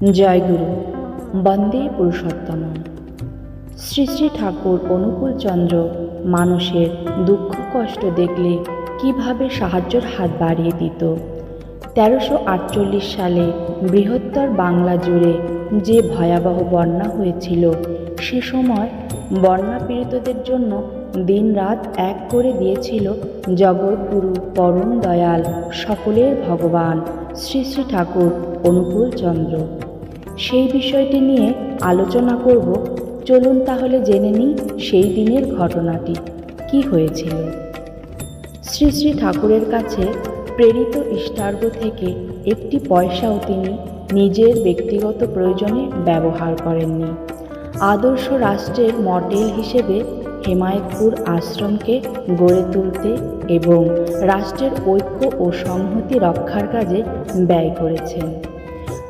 জয়গুরু, বন্দে পুরুষোত্তম শ্রী শ্রী ঠাকুর অনুকূল চন্দ্র মানুষের দুঃখ কষ্ট দেখলে কীভাবে সাহায্যের হাত বাড়িয়ে দিত। তেরোশো আটচল্লিশ সালে বৃহত্তর বাংলা জুড়ে যে ভয়াবহ বন্যা হয়েছিল, সে সময় বন্যা পীড়িতদের জন্য দিনরাত এক করে দিয়েছিল জগৎগুরু পরম দয়াল সকলের ভগবান শ্রী শ্রী ঠাকুর অনুকূল চন্দ্র। সেই বিষয়টি নিয়ে আলোচনা করব। চলুন তাহলে জেনে নিই সেই দিনের ঘটনাটি। কি হয়েছিল? শ্রী শ্রী ঠাকুরের কাছে প্রেরিত ইষ্টার্ঘ থেকে একটি পয়সাও তিনি নিজের ব্যক্তিগত প্রয়োজনে ব্যবহার করেননি। আদর্শ রাষ্ট্রের মডেল হিসেবে হেমায়তপুর আশ্রমকে গড়ে তুলতে এবং রাষ্ট্রের ঐক্য ও সংহতি রক্ষার কাজে ব্যয় করেছেন।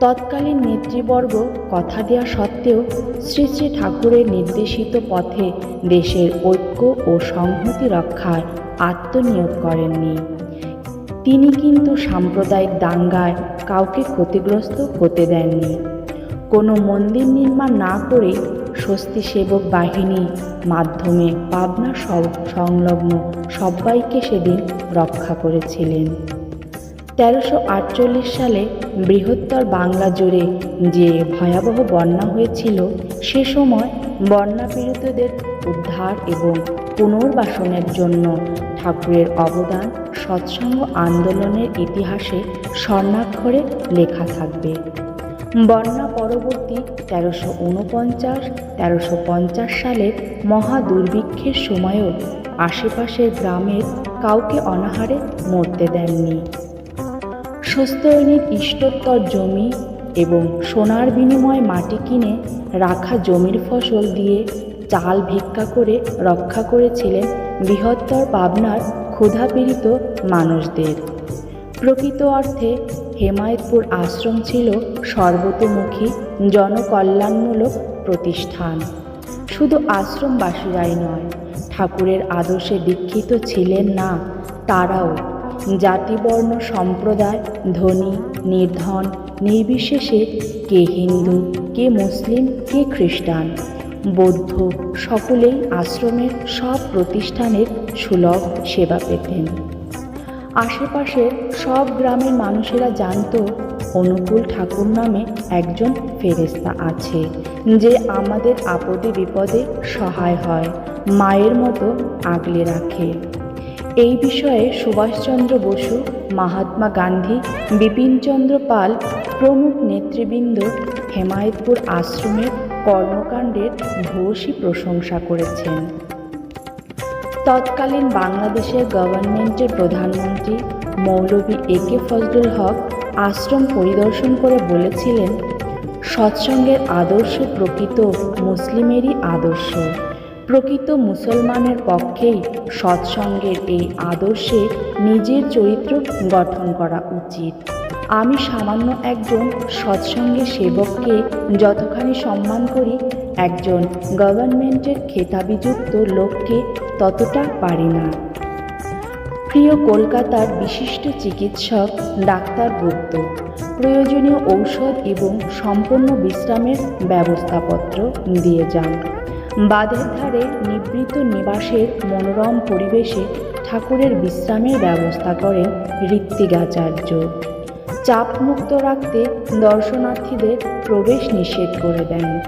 তৎকালীন নেতৃবর্গ কথা দেওয়া সত্ত্বেও শ্রী শ্রী ঠাকুরের নির্দেশিত পথে দেশের ঐক্য ও সংহতি রক্ষায় আত্মনিয়োগ করেননি। তিনি কিন্তু সাম্প্রদায়িক দাঙ্গায় কাউকে ক্ষতিগ্রস্ত হতে দেননি। কোনো মন্দির নির্মাণ না করে স্বস্তি সেবক বাহিনী মাধ্যমে পাবনা সব- সংলগ্ন সবাইকে সেদিন রক্ষা করেছিলেন। তেরোশো আটচল্লিশ সালে বৃহত্তর বাংলা জুড়ে যে ভয়াবহ বন্যা হয়েছিল, সে সময় বন্যা পীড়িতদের উদ্ধার এবং পুনর্বাসনের জন্য ঠাকুরের অবদান সৎসঙ্গ আন্দোলনের ইতিহাসে স্বর্ণাক্ষরে লেখা থাকবে। বন্যা পরবর্তী তেরোশো উনপঞ্চাশ, তেরোশো পঞ্চাশ সালের মহা দুর্ভিক্ষের সময়ও আশেপাশের গ্রামের কাউকে অনাহারে মরতে দেননি। স্বস্ত্যয়নীর ইষ্টোত্তর জমি এবং সোনার বিনিময়ে মাটি কিনে রাখা জমির ফসল দিয়ে চাল ভিক্ষা করে রক্ষা করেছিলেন বৃহত্তর পাবনার ক্ষুধাপীড়িত মানুষদের। প্রকৃত অর্থে হেমায়তপুর আশ্রম ছিল সর্বতোমুখী জনকল্যাণমূলক প্রতিষ্ঠান। শুধু আশ্রমবাসীরাই নয়, ঠাকুরের আদর্শে দীক্ষিত ছিলেন না, তারাও জাতিবর্ণ সম্প্রদায়, ধনী, নির্ধন, নির্বিশেষে কে হিন্দু, কে মুসলিম, কে খ্রিস্টান। বৌদ্ধ সকলেই আশ্রমের সব প্রতিষ্ঠানের সুলভ সেবা পেতেন। আশেপাশের সব গ্রামের মানুষেরা জানত, অনুকূল ঠাকুর নামে একজন ফেরেস্তা আছে, যে আমাদের আপদে বিপদে সহায় হয়, মায়ের মতো আগলে রাখে। এই বিষয়ে সুভাষচন্দ্র বসু, মহাত্মা গান্ধী, বিপিনচন্দ্র পাল, প্রমুখ নেতৃবৃন্দ হেমায়তপুর আশ্রমের কর্মকাণ্ডের ভূয়সী প্রশংসা করেছেন। তৎকালীন বাংলাদেশের গভর্নমেন্টের প্রধানমন্ত্রী মৌলভী এ কে ফজলুল হক আশ্রম পরিদর্শন করে বলেছিলেন, সৎসঙ্গের আদর্শ প্রকৃত মুসলিমেরই আদর্শ। প্রকৃত মুসলমানের পক্ষেই সৎসঙ্গের এই আদর্শে নিজের চরিত্র গঠন করা উচিত। আমি সামান্য একজন সৎসঙ্গের সেবককে যতখানি সম্মান করি, একজন গভর্নমেন্টের খেতাবিযুক্ত লোককে ততটা পারি না। প্রিয় কলকাতার বিশিষ্ট চিকিৎসক ডাক্তার গুপ্ত, প্রয়োজনীয় ঔষধ এবং সম্পূর্ণ বিশ্রামের ব্যবস্থাপত্র দিয়ে যান। বাঁধের ধারে নিবৃত নিবাসের মনোরম পরিবেশে ঠাকুরের বিশ্রামের ব্যবস্থা করেন ঋত্বিকাচার্য। চাপমুক্ত রাখতে দর্শনার্থীদের প্রবেশ নিষেধ করে দেন।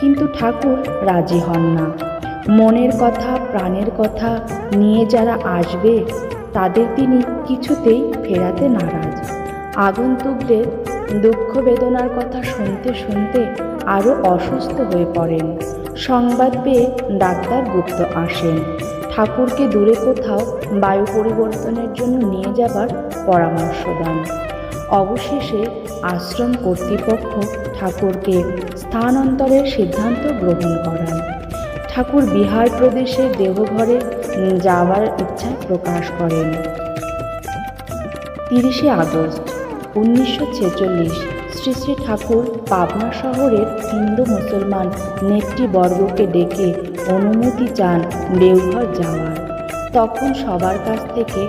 কিন্তু ঠাকুর রাজি হন না। মনের কথা, প্রাণের কথা নিয়ে যারা আসবে, তাদের তিনি কিছুতেই ফেরাতে নারাজ। আগন্তুকদের দুঃখ বেদনার কথা শুনতে শুনতে আরও অসুস্থ হয়ে পড়েন। সংবাদ পেয়ে ডাক্তার গুপ্ত আসেন। ঠাকুরকে দূরে কোথাও বায়ু পরিবর্তনের জন্য নিয়ে যাবার পরামর্শ দেন। অবশেষে আশ্রম কর্তৃপক্ষ ঠাকুরকে স্থানান্তরের সিদ্ধান্ত গ্রহণ করেন। ঠাকুর বিহার প্রদেশের দেবঘরে উম, যাওয়ার ইচ্ছা প্রকাশ করেন। তিরিশে আগস্ট উনিশশো ছেচল্লিশ শ্রী শ্রী ঠাকুর পাবনা শহরের হিন্দু মুসলমান নেতৃবর্গকে ডেকে অনুমতি চান দেওঘর যাওয়ার। তখন সবার কাছ থেকে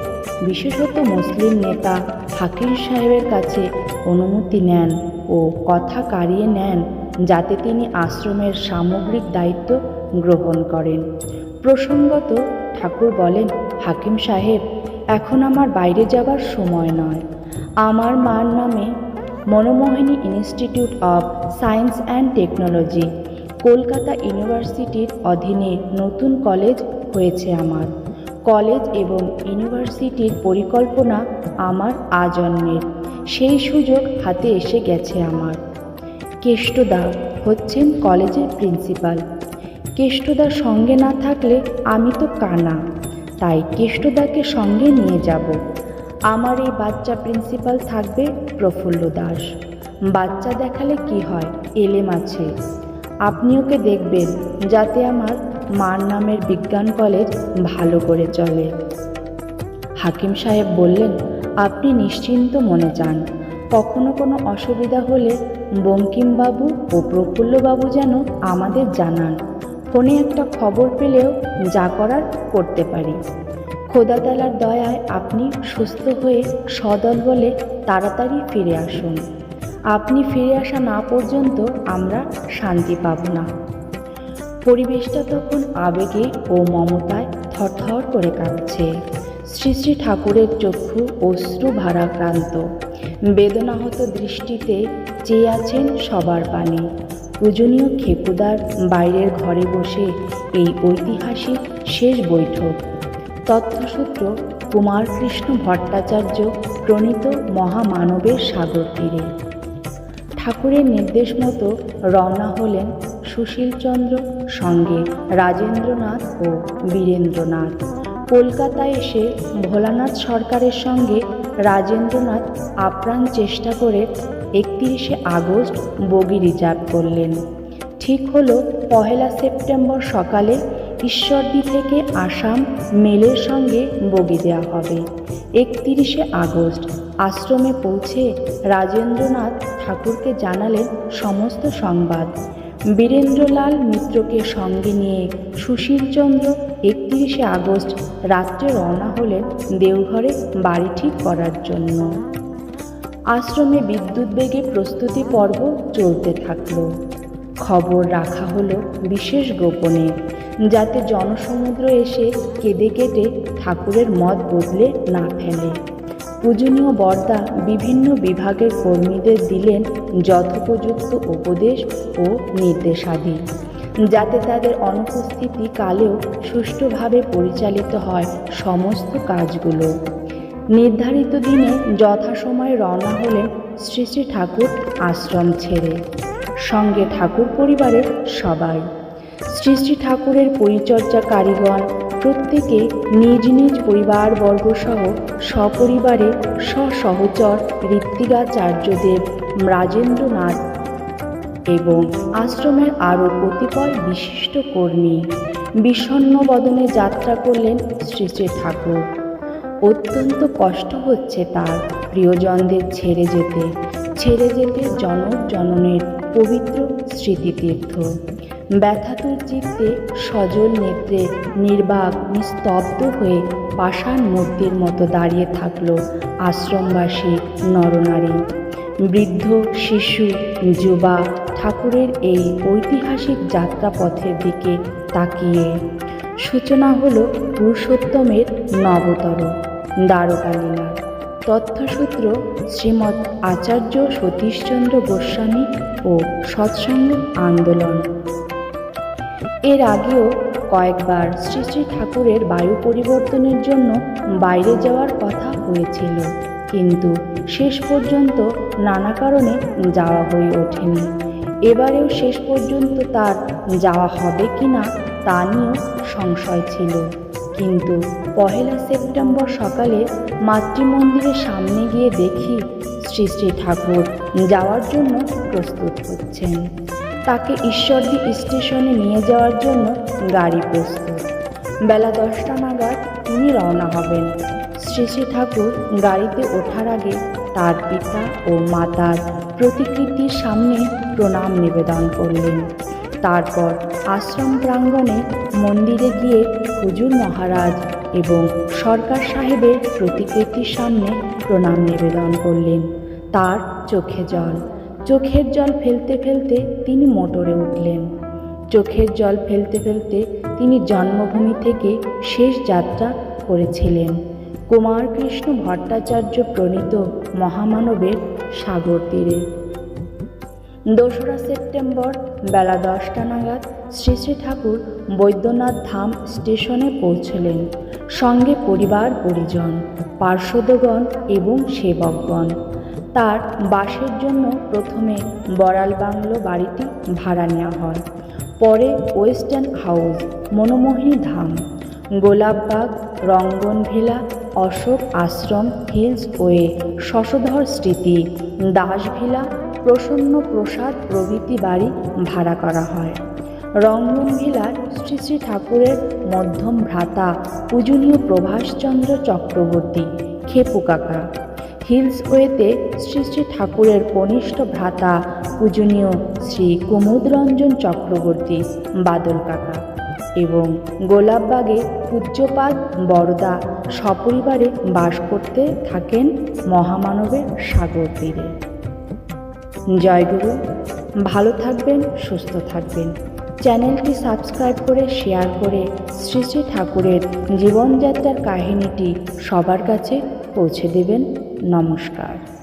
বিশেষত মুসলিম নেতা হাকিম সাহেবের কাছে অনুমতি নেন ও কথা কারিয়ে নেন যাতে তিনি আশ্রমের সামগ্রিক দায়িত্ব গ্রহণ করেন। প্রসঙ্গত ঠাকুর বলেন, হাকিম সাহেব, এখন আমার বাইরে যাবার সময় নয়। আমার মার নামে Manamohini institute of science and technology, Kolkata ইউনিভার্সিটির অধীনে নতুন কলেজ হয়েছে আমার। কলেজ এবং ইউনিভার্সিটির পরিকল্পনা আমার আজন্মের। সেই সুযোগ হাতে এসে গেছে আমার। কেষ্টদা হচ্ছেন কলেজের প্রিন্সিপাল। কেষ্টদার সঙ্গে না থাকলে আমি তো কানা। তাই কেষ্টদাকে সঙ্গে নিয়ে যাব। আমার এই বাচ্চা প্রিন্সিপাল থাকবে প্রফুল্ল দাস। বাচ্চা দেখালে কি হয়? এলেম আছে। আপনি ওকে দেখবেন, যাতে আমার মার নামের বিজ্ঞান কলেজ ভালো করে চলে। হাকিম সাহেব বললেন, আপনি নিশ্চিন্ত মনে যান কখনো কোনো অসুবিধা হলে বঙ্কিমবাবু ও প্রফুল্লবাবু যেন আমাদের জানান। ফোনে একটা খবর পেলেও যা করার করতে পারি। খোদাতালার দয়ায় আপনি সুস্থ হয়ে সদল বলে তাড়াতাড়ি ফিরে আসুন। আপনি ফিরে আসা না পর্যন্ত আমরা শান্তি পাব না। পরিবেশটা তখন আবেগে ও মমতায় থরথর করে কাঁপছে। শ্রী শ্রী ঠাকুরের চক্ষু অশ্রু ভারাক্রান্ত। বেদনাহত দৃষ্টিতে চেয়ে আছেন সবার পানে। পূজনীয় খেপুদার বাইরের ঘরে বসে এই ঐতিহাসিক শেষ বৈঠক। তথ্যসূত্র কুমারকৃষ্ণ ভট্টাচার্য প্রণীত মহামানবের সাগর তীরে। ঠাকুরের নির্দেশ মতো রওনা হলেন সুশীলচন্দ্র, সঙ্গে রাজেন্দ্রনাথ ও বীরেন্দ্রনাথ। কলকাতায় এসে ভোলানাথ সরকারের সঙ্গে রাজেন্দ্রনাথ আপ্রাণ চেষ্টা করে একত্রিশে আগস্ট বগি রিজার্ভ করলেন। ঠিক হলো পহেলা সেপ্টেম্বর সকালে ঈশ্বরদী থেকে আসাম মেলের সঙ্গে বগি দেওয়া হবে। একত্রিশে আগস্ট আশ্রমে পৌঁছে রাজেন্দ্রনাথ ঠাকুরকে জানালেন সমস্ত সংবাদ। বীরেন্দ্রলাল মিত্রকে সঙ্গে নিয়ে সুশীলচন্দ্র একত্রিশে আগস্ট রাত্রে রওনা হলেন দেওঘরে বাড়ি ঠিক করার জন্য। আশ্রমে বিদ্যুৎ বেগে প্রস্তুতি পর্ব চলতে থাকল। খবর রাখা হলো বিশেষ গোপনে। যাতে জনসমুদ্র এসে কেঁদে কেটে ঠাকুরের মত বদলে না ফেলে। পূজনীয় বর্দা বিভিন্ন বিভাগের কর্মীদের দিলেন যথোপযুক্ত উপদেশ ও নির্দেশাদি। যাতে তাদের অনুপস্থিতি কালেও সুষ্ঠুভাবে পরিচালিত হয় সমস্ত কাজগুলো। নির্ধারিত দিনে যথাসময়ে রওনা হলেন শ্রী শ্রী ঠাকুর আশ্রম ছেড়ে। সঙ্গে ঠাকুর পরিবারের সবাই। শ্রী শ্রী ঠাকুরের পরিচর্যা কারিগণ প্রত্যেকে নিজ নিজ পরিবারবর্গ সহ সপরিবারে স্বসহচর ঋত্বিকাচার্যদেব রাজেন্দ্রনাথ এবং আশ্রমের আরও কতিপয় বিশিষ্ট কর্মী বিষণ্ন বদনে যাত্রা করলেন শ্রী শ্রী ঠাকুর। অত্যন্ত কষ্ট হচ্ছে তার প্রিয়জনদের ছেড়ে যেতে। ছেড়ে যেতে জনক জননের পবিত্র স্মৃতিতীর্থ। ব্যথাতুর চিত্তে সজল নেত্রে নির্বাক নিস্তব্ধ হয়ে পাষাণ মূর্তির মতো দাঁড়িয়ে থাকল আশ্রমবাসী নরনারী। বৃদ্ধ, শিশু, যুবা ঠাকুরের এই ঐতিহাসিক যাত্রাপথের দিকে তাকিয়ে। সূচনা হলো পুরুষোত্তমের নবতর দ্বারকালীলা। তথ্যসূত্র শ্রীমৎ আচার্য সতীশচন্দ্র গোস্বামী ও সৎসঙ্গ আন্দোলন। এর আগেও কয়েকবার শ্রী শ্রী ঠাকুরের বায়ু পরিবর্তনের জন্য বাইরে যাওয়ার কথা হয়েছিল, কিন্তু শেষ পর্যন্ত নানা কারণে যাওয়া হয়ে ওঠেনি। এবারেও শেষ পর্যন্ত তার যাওয়া হবে কি না তা নিয়েও সংশয় ছিল। কিন্তু পহেলা সেপ্টেম্বর সকালে মাতৃমন্দিরের সামনে গিয়ে দেখি শ্রী শ্রী ঠাকুর যাওয়ার জন্য প্রস্তুত হচ্ছেন। তাকে ঈশ্বরদী স্টেশনে নিয়ে যাওয়ার জন্য গাড়ি প্রস্তুত। বেলা দশটা নাগাদ তিনি রওনা হবেন। শ্রী শ্রী ঠাকুর গাড়িতে ওঠার আগে তার পিতা ও মাতার প্রতিকৃতির সামনে প্রণাম নিবেদন করলেন। তারপর আশ্রম প্রাঙ্গণে মন্দিরে গিয়ে হুজুর মহারাজ এবং সরকার সাহেবের প্রতিকৃতির সামনে প্রণাম নিবেদন করলেন। তার চোখে জল, চোখের জল ফেলতে ফেলতে তিনি মোটরে উঠলেন। চোখের জল ফেলতে ফেলতে তিনি জন্মভূমি থেকে শেষ যাত্রা করেছিলেন। কুমার কৃষ্ণ ভট্টাচার্য প্রণীত মহামানবের সাগর তীরে। দোসরা সেপ্টেম্বর বেলা দশটা নাগাদ শ্রী শ্রী ঠাকুর বৈদ্যনাথ ধাম স্টেশনে পৌঁছলেন। সঙ্গে পরিবার, পরিজন পার্শ্বদগণ এবং সেবকগণ। তার বাসের জন্য প্রথমে বড়াল বাংলো বাড়িটি ভাড়া নেওয়া হয়। পরে Western House, Manomohini Dham Golapbag Rangan villa, Ashok Ashram, hills way, Shashadhar Smriti, Das villa প্রসন্ন প্রসাদ প্রভৃতি বাড়ি ভাড়া করা হয়। রঙ্গন ভিলার শ্রী শ্রী ঠাকুরের মধ্যম ভ্রাতা পূজনীয় প্রভাষচন্দ্র চক্রবর্তী খেপু কাকা হিলস ওয়েতে শ্রী শ্রী ঠাকুরের কনিষ্ঠ ভ্রাতা পূজনীয় শ্রী কুমুদরঞ্জন চক্রবর্তী বাদল কাকা এবং গোলাপবাগে পূজ্যপাদ বরদা সপরিবারে বাস করতে থাকেন মহামানবের সাগর তীরে জয়গুরু ভালো থাকবেন, সুস্থ থাকবেন। চ্যানেলটি সাবস্ক্রাইব করে শেয়ার করে শ্রী শ্রী ঠাকুরের জীবনযাত্রার কাহিনীটি সবার কাছে পৌঁছে দেবেন। নমস্কার।